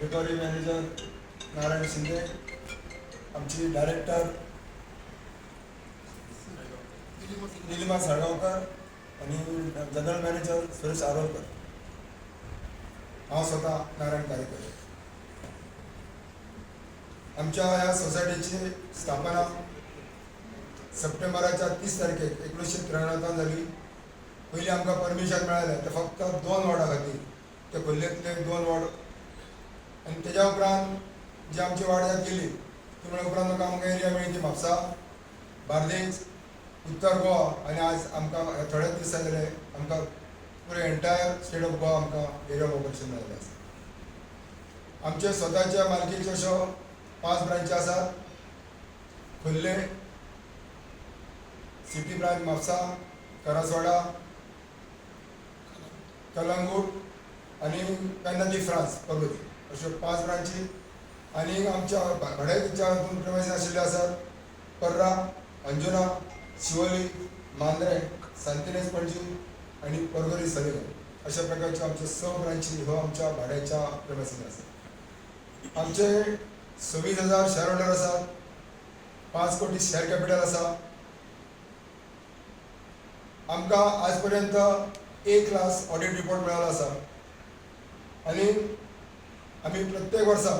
Recovery manager Narayan Shinde आमची director Nilima Salgaonkar आणि general manager Suresh Arolkar. हांव स्वता नारायण कार्यकर आमच्या ह्या सोसायटीची स्थापना सप्टेंबराच्या तीस तारखेक एकोणीसशे त्र्याण्णवांत जाली पयलीं आमकां परमिशन मेळ्ळें तें फक्त दोन वॉर्डा खातीर ते खोल्लेतले दोन वॉर्ड आनी तेज्या उपरांत जी आमची वाड्यात गेली ती म्हणल्या उपरांत म्हाका आमकां एरिया मेळ्ळी ती म्हापसा बार्देज उत्तर गोवा आनी आज आमकां थोडेच दीस जालेले आमकां पुरे एंटायर स्टेट ऑफ गोवा आमकां एरिया ऑपरेशन मेळिल्लें आसा. आमचे स्वताच्या मालकीच्यो अश्यो पांच ब्रांची आसात खोर्ले सिटी ब्रांच म्हापसा करासवाडा कलंगूट आनी पेन्नादी फ्रांस पर्वती अश्यो पांच ब्रांची. आनी आमच्या भाड्याच्या दोन प्रवेश आशिल्ले आसात पर्रा अंजुना शिवोली मांद्रे सांतिनेज पणजी आनी परवरी सलेगांव अशा प्रकारच्यो आमच्यो स ब्रांची ह्यो आमच्या भाड्याच्या प्रवेशान आसात आमचे सव्वीस हजार शेअर होल्डर आसात पांच कोटी शेअर कॅपिटल आसा आमकां आज पर्यंत एक क्लास ऑडिट रिपोर्ट मेळ्ळो आसा आनी आमी प्रत्येक वर्सा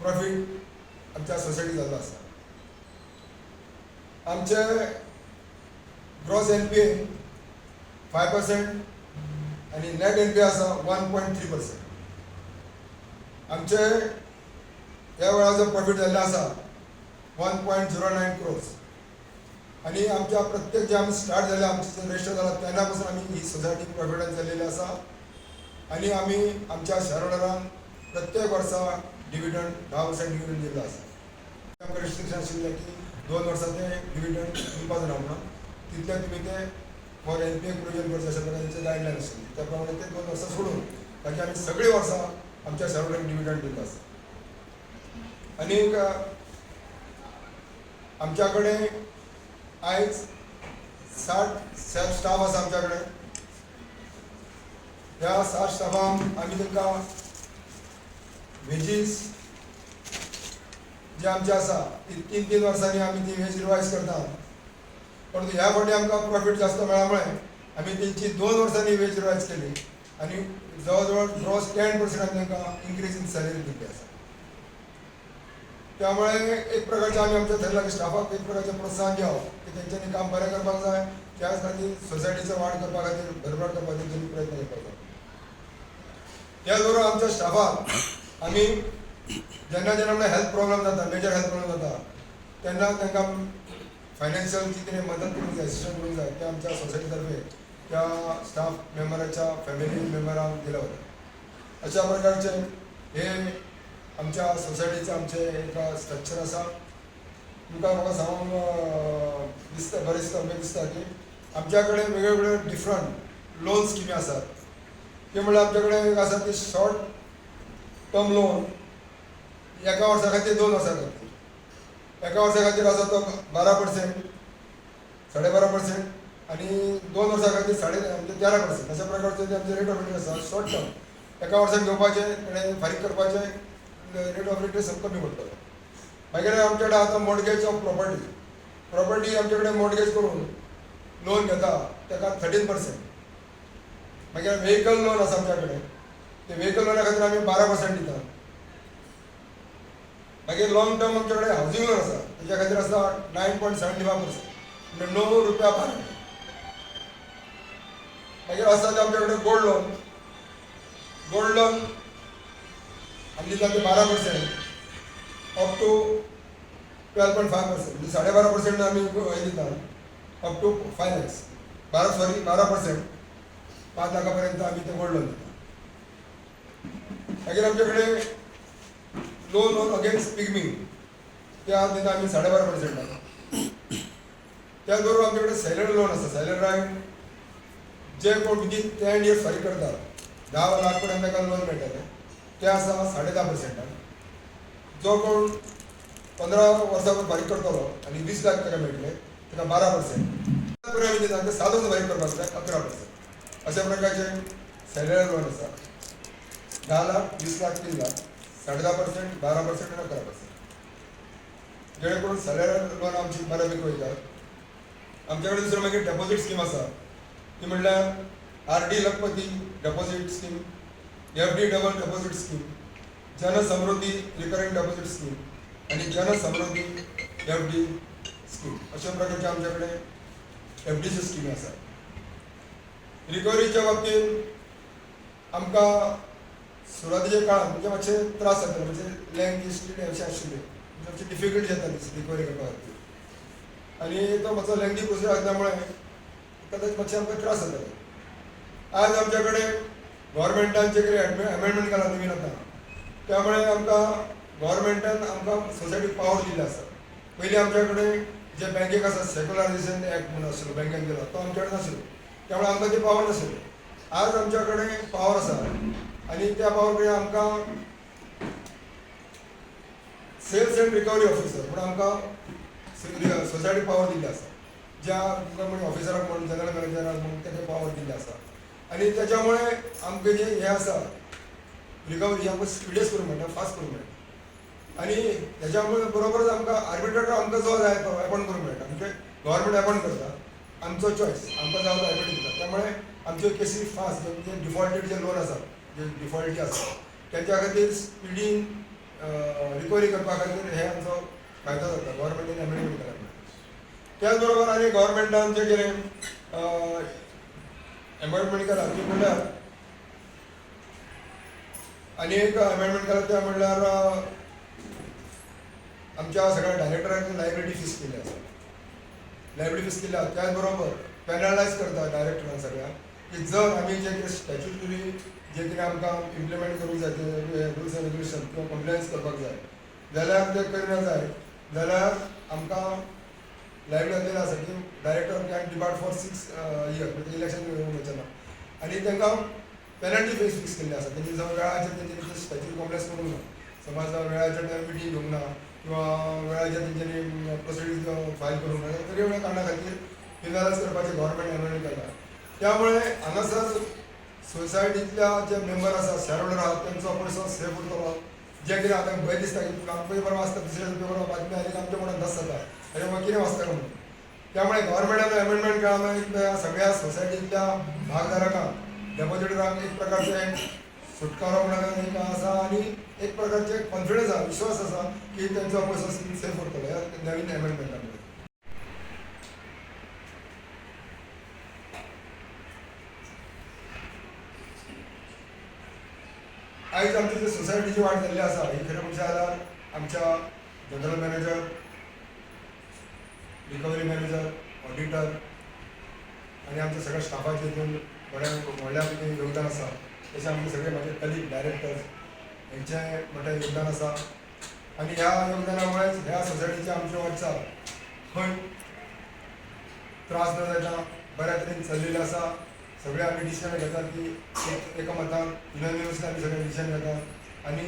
प्रॉफीट आमच्या सोसायटी जाल्लो आसा आमचे gross N P A five percent आनी नेट एन पी आसा वन पॉयंट थ्री पर्सेंट आमचे ह्या वेळार जो प्रॉफीट जाल्लो आसा one point zero nine crores आनी आमच्या प्रत्येक जे आमी स्टार्ट झाले आमचे जे झाला जाला तेन्ना पासून आमी ही सोसायटी प्रॉफिटान झालेली आसा आनी आमी आमच्या शेअर प्रत्येक वर्सा डिविडंड धा पर्संट डिविडंड दिल्लो आसा आमकां रिस्ट्रिक्शन आशिल्लें की दोन वर्सां ते डिविडंड दिवपा जायना म्हणून तितले तुमी ते for N P A provision करचे अशा प्रकारचे गायडलायन आशिल्ली त्या प्रमाणे ते दोन वर्सां सोडून बाकी आमी सगळीं वर्सां आमच्या शेअर होल्डरांक डिविडंड दिल्लो आसा आनीक आमच्या कडेन आयज साठ सेल्फ स्टाफ आसा आमच्या कडेन ह्या साठ स्टाफांक आमी वेजीस जे आमचे आसा ती तीन तीन वर्सांनी आमी ती वेज रिवायज करता परंतु ह्या फावटी आमकां प्रॉफीट जास्त मेळ्ळ्या आमी तेंची दोन वर्सांनी वेज रिवायज केली आनी जवळ जवळ ग्रॉस टेन पर्संट तांकां इन्क्रीज इन सॅलरी दिल्ली आसा त्यामुळे एक प्रकारचे आम्ही आमच्या थरला की स्टाफाक एक प्रकारचे प्रोत्साहन द्यावं की त्यांच्यानी काम बरें करपाक जाय त्याच खातीर सोसायटीचो वाड करपा खातीर भरभराट करपा खातीर प्रयत्न करपाक जाय त्याच बरोबर आमच्या स्टाफाक आमी जेन्ना जेन्ना म्हणल्यार हेल्थ प्रॉब्लम जाता मेजर हेल्थ प्रॉब्लम जाता तेन्ना तांकां फायनान्शियल जी कितें मदत करूंक जाय असिस्टंट करूंक जाय ते आमच्या सोसायटी तर्फे त्या स्टाफ मेंबराच्या फॅमिली मेंबरांक दिलं वता अशा प्रकारचे हे आमच्या सोसायटीचं आमचे एक स्ट्रक्चर आसा तुमकां म्हाका सांगूंक दिसता बरें दिसता उमेद दिसता की आमच्या कडेन वेगळे वेगळे डिफरंट लोन स्किमी आसात ते म्हणल्यार आमच्या कडेन एक आसा ती शॉर्ट टर्म लोन एका वर्सा खातीर दोन वर्सां खातीर एका वर्सा खातीर आसा तो बारा पर्सेंट साडे बारा पर्सेंट आनी दोन वर्सां खातीर साडे म्हणजे तेरा पर्सेंट अशा प्रकारचे ते आमचे रेट ऑफ इंट्रस्ट आसा शॉर्ट टर्म एका वर्साक घेवपाचे आनी फारीक करपाचे रेट ऑफ इंट्रस्ट कमी पडटलो मागीर आमचे कडेन आतां मॉडगेज ऑफ प्रॉपर्टी प्रॉपर्टी आमचे कडेन मॉडगेज करून लोन घेता ताका थर्टीन पर्सेंट मागीर व्हेकल लोन आसा आमच्या कडेन ते व्हेकल लोना खातीर आमी बारा पर्सेंट दिता. मागीर लॉंग टर्म आमचे कडेन हावजींग लोन आसा तेच्या खातीर आसा nine point seventy five percent म्हणजे णव रुपया पर मागीर आसा ते आमच्या कडेन गोल्ड लोन गोल्ड लोन आमी दिता ते बारा percent up to twelve point five percent म्हणजे साडे बारा पर्सेंट आमी हे दिता. अप टू फाय लॅक्स बारा सॉरी बारा पर्सेंट पाच लाखापर्यंत आम्ही ते गोल्ड लोन देतो मागीर आमचे कडेन लोन अगेन्स्ट पिगमिंग त्या दिता आमी साडे बारा पर्सेंटान त्याचबरोबर आमच्याकडे आमचे कडेन सॅलरी लोन आसा सॅलराक जे कोण विदिन टेन इयर्स फारीक करतात धा लाख पर्यंत ताका लोन मेळटलें ते आसा साडे धा पर्सेंट जो कोण पंदरा वर्सां पर्यंत फारीक करतलो आनी वीस लाख ताका मेळटले ताका बारा पर्सेंट आमी दिता ते सात वर्सां फारीक करपाक जाय अकरा पर्सेंट अशा प्रकारचे सॅलरी लोन आसा धा लाख वीस लाख तीन लाख. साडे धा पर्सेंट बारा पर्सेंट आणि अकरा पर्सेंट जेणे करून सॅलरी लोन आमची बऱ्यापैकी वयतात आमच्याकडे कडेन दुसरो मागीर डेपॉझीट स्कीम आसा ती म्हणल्यार R D Lakhpati deposit scheme F D double deposit scheme Jan Samruddhi recurring डेपॉझिट scheme आणि जन समृद्धी एफ डी स्कीम अशा प्रकारचे आमच्याकडे एफ डीची स्कीम आसा रिकवरीच्या बाबतींत आमकां सुरवातीच्या काळात म्हणजे मातशे त्रास जाताले म्हणजे लँग हिस्ट्री अशें आशिल्लें. मातशें म्हणजे मातशी डिफिकल्ट जाताली रिकवरी करपा खातीर आनी तो मातसो लेंदी प्रोसिजर आसल्यामुळे कदाचित मातशे आमकां त्रास जाताले आज आमच्याकडे गोवोरमेंटान जे कितें अमेंडमेंट केला नवीन आतां त्यामुळे आमकां गोवोरमेंटान आमकां सोसायटीक पावर दिल्लो आसा. पयलीं आमच्या कडेन जे बँकेक आसा सेक्युलरायझेशन एक्ट म्हणून आशिल्लो बँकेन केलो तो आमच्या कडेन नाशिल्लो. त्यामुळे आमकां ती पावर नासली. आज आमच्या कडेन पावर आसा आनी त्या पावर कडेन आमकां सेल्स अँड रिकवरी ऑफिसर म्हणून आमकां सोसायटी पावर दिल्ली आसा. ज्या म्हणजे ऑफिसराक म्हण जनरल मॅनेजराक म्हण ताका पावर दिल्ली आसा. आनी त्याच्यामुळे आमकां जे हें आसा रिकवरी आमकां स्पिडियस करूंक मेळटा फास्ट करूंक मेळटा. आनी त्याच्यामुळे बरोबरच आमकां आर्बिट्रेटर आमकां जो जाय तो अपॉयंट करूंक मेळटा. म्हणजे गव्हर्मेंट अपॉयंट करता आमचो चॉयस आमकां जाय तो त्यामुळे आमच्यो केसी फास्ट म्हणजे डिफॉल्टेड जे लोन आसा जे डिफॉल्टी आसा त्याच्या खातीर स्पिडीन रिकवरी करपा खातीर हे आमचो फायदो जाता गव्हर्मेंटान अमेंडमेंट केला. त्याच बरोबर आनी गोवोरमेंटान जें कितें अमेंडमेंट केला. ती म्हणल्यार आनी एक अमेंडमेंट केला ते म्हणल्यार आमच्या सगळ्या डायरेक्टरांनी लायब्ररी फीस केली. आसा लायब्ररी फीस केल्या त्याच बरोबर पॅनलायज करता डायरेक्टरान सगळ्या. की जर आमी जे कितें स्टॅच्युटरी जे कितें आमकां इम्प्लिमेंट करूंक जाय रुल्स एंड रेग्युलेशन किंवा कंप्लायन्स करपाक जाय जाल्यार ते करना जाय जाल्यार आमकां लायब्ररी दिलें आसा की director can depart for six year म्हणजे इलेक्शन वचना. आनी तांकां पेनल्टी फेस फिक्स केल्ली आसा. तेंची जर वेळाचेर तेंच्यांनी स्टॅच्यू कॉम्प्लेक्स करूंक ना. समज वेळाचेर टायम मिटींग घेवंक ना किंवा वेळाचेर तेंच्यांनी प्रोसिडीज फायल करूंक ना तरी वेळ कारणा खातीर पेनलायज करपाचें गव्हर्मेंट अमेंड केला. त्यामुळे हांगासर सोसायटींतल्या जे मेंबर आसा शेरहोल्डर आहात तेंचो पयसो सेव उरतलो जे कितें आतां भंय दिसता की पेपर वाचता दुसऱ्या पेपर बातमी आली आमच्या कोणाक दस जाता अरे मग कितें वाचता म्हणून? त्यामुळे गव्हर्मेंटान अमेंडमेंट केला सगळ्या सोसायटीतल्या भागधारकांक डेपॉझिटरांक एक प्रकारचे सुटकारो म्हणून एक आसा आनी एक प्रकारचे कॉन्फिडन्स आसा विश्वास आसा की तेंचो पयसो सेफ उरतलो ह्या नवीन अमेंडमेंटामुळे आयज आमची जी सोसायटीची वाट जाल्ली आसा ही खरें म्हणचे जाल्यार आमच्या general manager recovery manager auditor आनी आमच्या सगळ्या स्टाफाचे हितून बऱ्या व्हडल्या पैकी योगदान आसा तशें आमचे सगळे माझे कलीग डायरेक्टर्स हेंचें मोठें योगदान आसा आनी ह्या योगदाना मुळेच ह्या सोसायटीची आमची वाटचाल खंय त्रास न जाता बऱ्या तरेन चल्लेली आसा सगळे आमी डिसिजन घेतात की एक एका मतान युनानिमसली आम्ही सगळे डिसिजन घेतात. आनी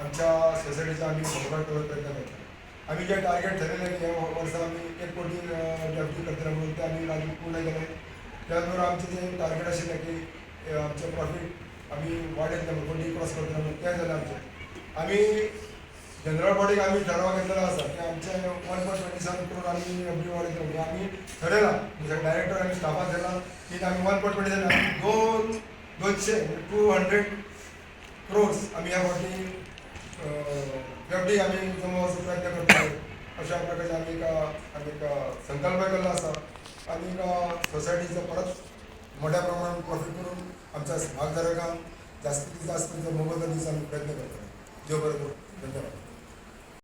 आमच्या सोसायटीचा आमी फुटबॉल कवर प्रयत्न करतात आमी जे टार्गेट ठरयले की या वर्सा आमी एक कोटी डेव्हलप करतले म्हणून ते आमी लागू पूर्ण केलं त्याच बरोबर आमचे जे टार्गेट असेल की आमचं प्रॉफिट आम्ही वाढेल वाडयतले कोटी क्रॉस करतले म्हणून ते जालें आमचे. आमी जनरल बॉडीक आमी ठराव घेतलेला आसा की आमचे one point twenty seven crore आमी एफडी वाडयतले म्हणजे आमी ठरयला म्हणजे डायरेक्टर आम्ही स्टाफाक दिला की आमी वन पॉयंट ट्वेंटी सेवन दोन दोनशे टू हंड्रेड क्रोर्स आमी ह्या फावटी एफडी आमी जमोवपाचो प्रयत्न करतो अशा प्रकारचे आम्ही एका आम्ही एक संकल्प केल्लो आसा आनी एका सोसायटीचो परत मोठ्या प्रमाणात प्रॉफिट करून आमच्या भागधारकांक जास्तीत जास्त जो मोबदला दिवचा आमी प्रयत्न करतो. देव बरें करूं